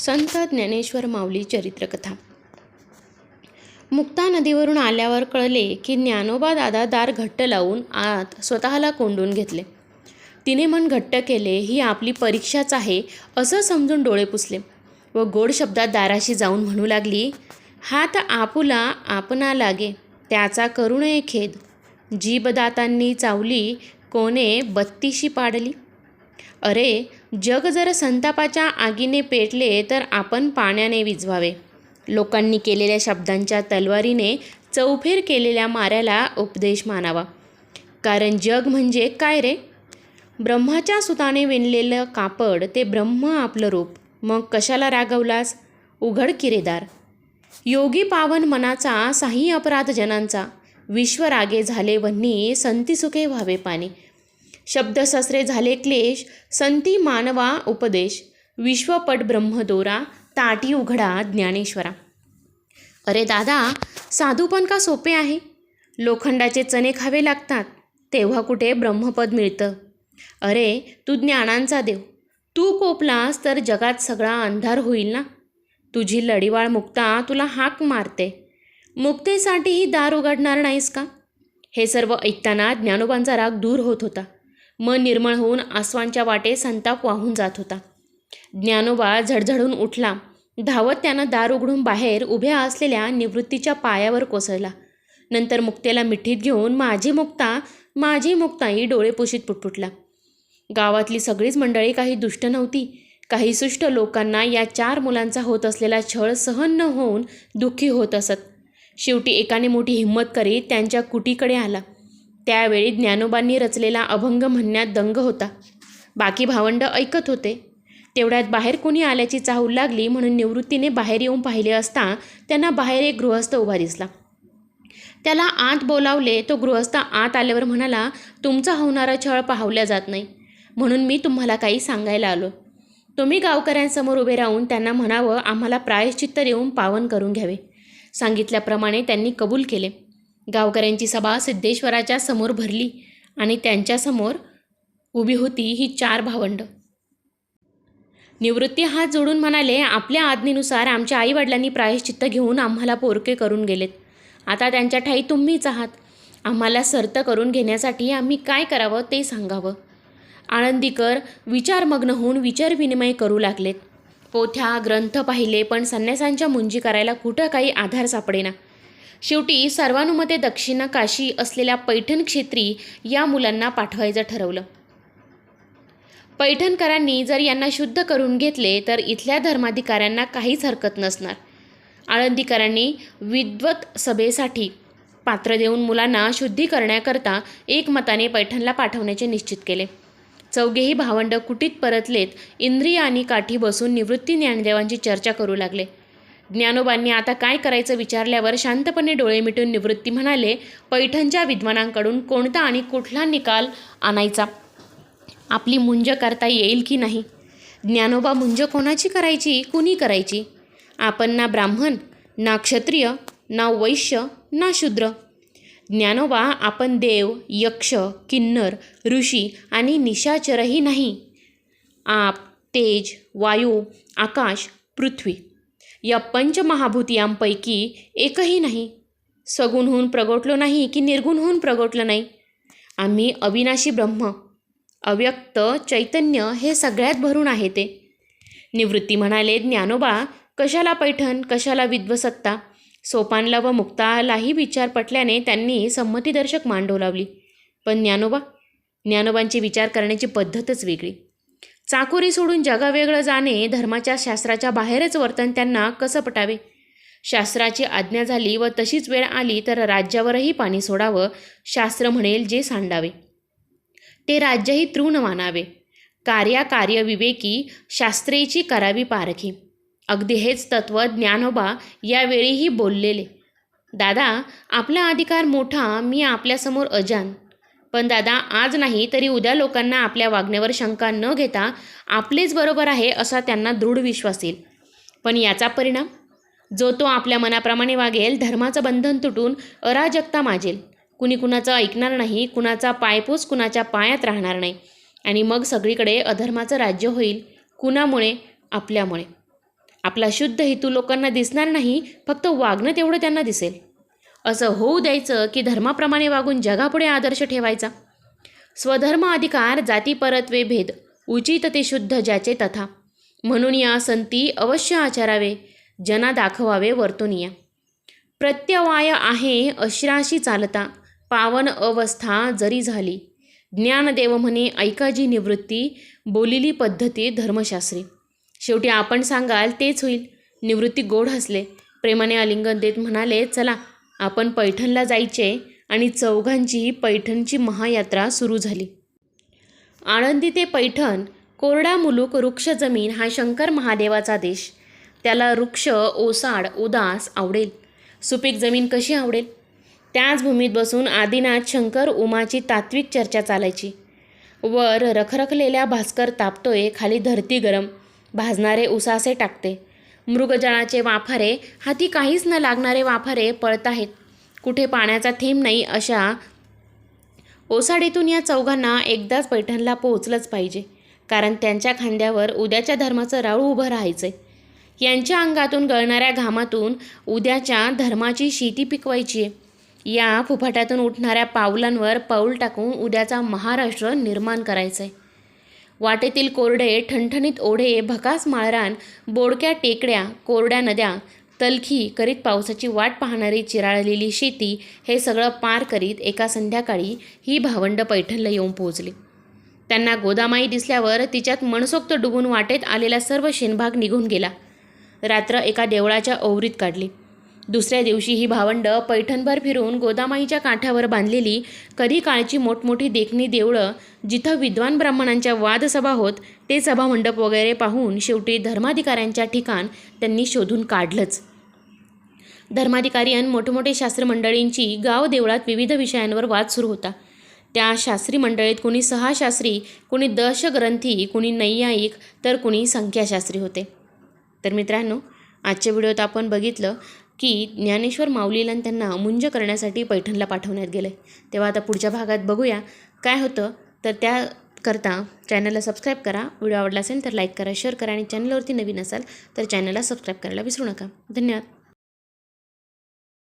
संत ज्ञानेश्वर माऊली चरित्रकथा. मुक्ता नदीवरून आल्यावर कळले की ज्ञानोबा दादा दार घट्ट लावून आत स्वतःला कोंडून घेतले. तिने मन घट्ट केले ही आपली परीक्षाच आहे असं समजून डोळे पुसले व गोड शब्दात दाराशी जाऊन म्हणू लागली हात आपुला आपणा लागे त्याचा करू नये खेद जीबदातांनी चावली कोणे बत्तीशी पाडली. अरे जग जर संतापाच्या आगीने पेटले तर आपण पाण्याने विझवावे. लोकांनी केलेल्या शब्दांच्या तलवारीने चौफेर केलेल्या माऱ्याला उपदेश मानावा. कारण जग म्हणजे काय रे? ब्रह्माच्या सुताने विणलेलं कापड ते ब्रह्म आपलं रूप. मग कशाला रागवलास? उघड किरेदार. योगी पावन मनाचा साही अपराध जनांचा. विश्वरागे झाले वन्नी संती सुखे व्हावे पाणी. शब्दशस्त्रे झाले क्लेश संती मानवा उपदेश विश्वपट ब्रह्मदोरा ताटी उघडा ज्ञानेश्वरा. अरे दादा साधूपण का सोपे आहे? लोखंडाचे चणे खावे लागतात तेव्हा कुठे ब्रह्मपद मिळतं? अरे तू ज्ञानांचा देव. तू कोपलास तर जगात सगळा अंधार होईल ना? तुझी लढीवाळ मुक्ता तुला हाक मारते. मुक्तेसाठीही दार उघडणार नाहीस का? हे सर्व ऐकताना ज्ञानोबांचा राग दूर होत होता. मन निर्मळ होऊन आसवांच्या वाटे संताप वाहून जात होता. ज्ञानोबा झडझडून उठला. धावत त्यानं दार उघडून बाहेर उभ्या असलेल्या निवृत्तीच्या पायावर कोसळला. नंतर मुक्तेला मिठीत घेऊन माझी मुक्ता माझी मुक्ताई डोळे पुशीत पुटपुटला. गावातली सगळीच मंडळी काही दुष्ट नव्हती. काही सुष्ट लोकांना या चार मुलांचा होत असलेला छळ सहन न होऊन दुःखी होत असत. शेवटी एकाने मोठी हिंमत करीत त्यांच्या कुटीकडे आला. त्यावेळी ज्ञानोबांनी रचलेला अभंग म्हणण्यात दंग होता. बाकी भावंड ऐकत होते. तेवढ्यात बाहेर कोणी आल्याची चाहूल लागली म्हणून निवृत्तीने बाहेर येऊन पाहिले असता त्यांना बाहेर एक गृहस्थ उभा दिसला. त्याला आत बोलावले तो गृहस्थ आत आल्यावर म्हणाला तुमचा होणारा छळ पाहवल्या जात नाही. म्हणून मी तुम्हाला काही सांगायला आलो. तुम्ही गावकऱ्यांसमोर उभे राहून त्यांना म्हणावं आम्हाला प्रायश्चित्त देऊन पावन करून घ्यावे. सांगितल्याप्रमाणे त्यांनी कबूल केले. गावकऱ्यांची सभा सिद्धेश्वराच्या समोर भरली आणि त्यांच्यासमोर उभी होती ही चार भावंड. निवृत्ती हात जोडून म्हणाले आपल्या आज्ञेनुसार आमच्या आईवडिलांनी प्रायश्चित्त घेऊन आम्हाला पोरके करून गेलेत. आता त्यांच्या ठाई तुम्हीच आहात. आम्हाला सर्त करून घेण्यासाठी आम्ही काय करावं ते सांगावं. आळंदीकर विचारमग्न होऊन विचारविनिमय करू लागलेत. पोथ्या ग्रंथ पाहिले पण संन्यासांच्या मुंजी करायला कुठं काही आधार सापडेना. शेवटी सर्वानुमते दक्षिणा काशी असलेल्या पैठण क्षेत्री या मुलांना पाठवायचं ठरवलं. पैठणकरांनी जर यांना शुद्ध करून घेतले तर इथल्या धर्माधिकाऱ्यांना काहीच हरकत नसणार. आळंदीकरांनी विद्वत सभेसाठी पात्र देऊन मुलांना शुद्धी करण्याकरता एकमताने पैठणला पाठवण्याचे निश्चित केले. चौघेही भावंड कुटीत परतलेत इंद्रिय आणि काठी बसून निवृत्ती ज्ञानदेवांची चर्चा करू लागले. ज्ञानोबांनी आता काय करायचं विचारल्यावर शांतपणे डोळे मिटून निवृत्ती म्हणाले पैठणच्या विद्वानांकडून कोणता आणि कुठला निकाल आणायचा? आपली मुंज करता येईल की नाही? ज्ञानोबा मुंज कोणाची करायची? कुणी करायची? आपण ना ब्राह्मण ना क्षत्रिय ना वैश्य ना शूद्र. ज्ञानोबा आपण देव यक्ष किन्नर ऋषी आणि निशाचरही नाही. आप तेज वायू आकाश पृथ्वी. या पंचमहाभूतियांपैकी एकही नाही. सगुणहून प्रगटलो प्रगोटलो नाही की निर्गुण होऊन प्रगोटलं नाही. आम्ही अविनाशी ब्रह्म अव्यक्त चैतन्य हे सगळ्यात भरून आहे ते. निवृत्ती म्हणाले ज्ञानोबा कशाला पैठण कशाला विद्वसत्ता? सोपानला व मुक्तालाही विचार पटल्याने त्यांनी संमतीदर्शक मांडव लावली पण ज्ञानोबा ज्ञानोबांची विचार करण्याची पद्धतच वेगळी. चाकोरी सोडून जगावेगळं जाणे धर्माच्या शास्त्राच्या बाहेरच वर्तन त्यांना कसं पटावे? शास्त्राची आज्ञा झाली व तशीच वेळ आली तर राज्यावरही पाणी सोडावं शास्त्र म्हणेल जे सांडावे. ते राज्यही तृण मानावे. कार्याकार्य विवेकी शास्त्रेची करावी पारखी. अगदी हेच तत्त्व ज्ञानोबा यावेळीही बोललेले. दादा आपला अधिकार मोठा मी आपल्यासमोर अजान. पण दादा आज नाही तरी उद्या लोकांना आपल्या वागण्यावर शंका न घेता आपलेच बरोबर आहे असा त्यांना दृढ विश्वास येईल. पण याचा परिणाम? जो तो आपल्या मनाप्रमाणे वागेल धर्माचं बंधन तुटून अराजकता माजेल. कुणी कुणाचं ऐकणार नाही कुणाचा पायपूस कुणाच्या पायात राहणार नाही. आणि मग सगळीकडे अधर्माचं राज्य होईल कुणामुळे? आपल्यामुळे. आपला शुद्ध हेतू लोकांना दिसणार नाही फक्त वागणं तेवढं त्यांना दिसेल. असं होऊ द्यायचं की धर्माप्रमाणे वागून जगापुढे आदर्श ठेवायचा. स्वधर्म अधिकार जातीपरत्वे भेद उचित ते शुद्ध ज्याचे तथा. म्हणून या संती अवश्य आचारावे जना दाखवावे वर्तुनिया. प्रत्यवाय आहे अश्राशी चालता पावन अवस्था जरी झाली ज्ञानदेव म्हणे ऐकाजी निवृत्ती बोलिली पद्धती धर्मशास्त्री. शेवटी आपण सांगाल तेच होईल. निवृत्ती गोड हसले. प्रेमाने आलिंगन देत म्हणाले चला आपण पैठणला जायचे आणि चौघांची पैठणची महायात्रा सुरू झाली. आळंदी ते पैठण कोरडा मुलूक वृक्ष जमीन हा शंकर महादेवाचा देश. त्याला वृक्ष ओसाड उदास आवडेल. सुपीक जमीन कशी आवडेल? त्याच भूमीत बसून आदिनाथ शंकर उमाची तात्विक चर्चा चालायची. वर रखरखलेल्या भास्कर तापतोय खाली धरती गरम. भाजणारे उसासे टाकते. मृगजळाचे वाफारे हाती काहीच न लागणारे वाफारे पळत आहेत. कुठे पाण्याचा थेंब नाही अशा ओसाडीतून या चौघांना एकदाच पैठणला पोहोचलंच पाहिजे कारण त्यांच्या खांद्यावर उद्याच्या धर्माचं राळू उभं राहायचंय. यांच्या अंगातून गळणाऱ्या घामातून उद्याच्या धर्माची शेती पिकवायची आहे या फुफाट्यातून उठणाऱ्या पावलांवर पाऊल टाकून उद्याचा महाराष्ट्र निर्माण करायचं आहे वाटेतील कोरडे ठणठणीत ओढे भकास माळरान बोडक्या टेकड्या कोरड्या नद्या तलखी करीत पावसाची वाट पाहणारी चिराळलेली शेती हे सगळं पार करीत एका संध्याकाळी ही भावंड पैठणला येऊन पोहोचली. त्यांना गोदामाई दिसल्यावर तिच्यात मनसोक्त डुबून वाटेत आलेला सर्व शेनभाग निघून गेला. रात्र एका देवळाच्या ओवरीत काढली. दुसऱ्या दिवशी ही भावंड पैठणभर फिरून गोदामाईच्या काठावर बांधलेली कधी काळची मोठमोठी देखणी देवळं जिथं विद्वान ब्राह्मणांच्या वादसभा होत ते सभामंडप वगैरे पाहून शेवटी धर्माधिकाऱ्यांच्या ठिकाण त्यांनी शोधून काढलंच. धर्माधिकारी आणि मोठमोठे शास्त्रमंडळींची गाव देवळात विविध विषयांवर वाद सुरू होता. त्या शास्त्री मंडळीत कुणी सहा शास्त्री कुणी दशग्रंथी कुणी नैयायिक तर कुणी संख्याशास्त्री होते. तर मित्रांनो आजच्या व्हिडिओत आपण बघितलं की ज्ञानेश्वर माऊलीला त्यांना मुंज करण्यासाठी पैठणला पाठवण्यात गेलं. तेव्हा आता पुढच्या भागात बघूया काय होतं. तर त्याकरता चॅनलला सबस्क्राईब करा. व्हिडिओ आवडला असेल तर लाईक करा शेअर करा आणि चॅनलवरती नवीन असाल तर चॅनलला सबस्क्राईब करायला विसरू नका. धन्यवाद.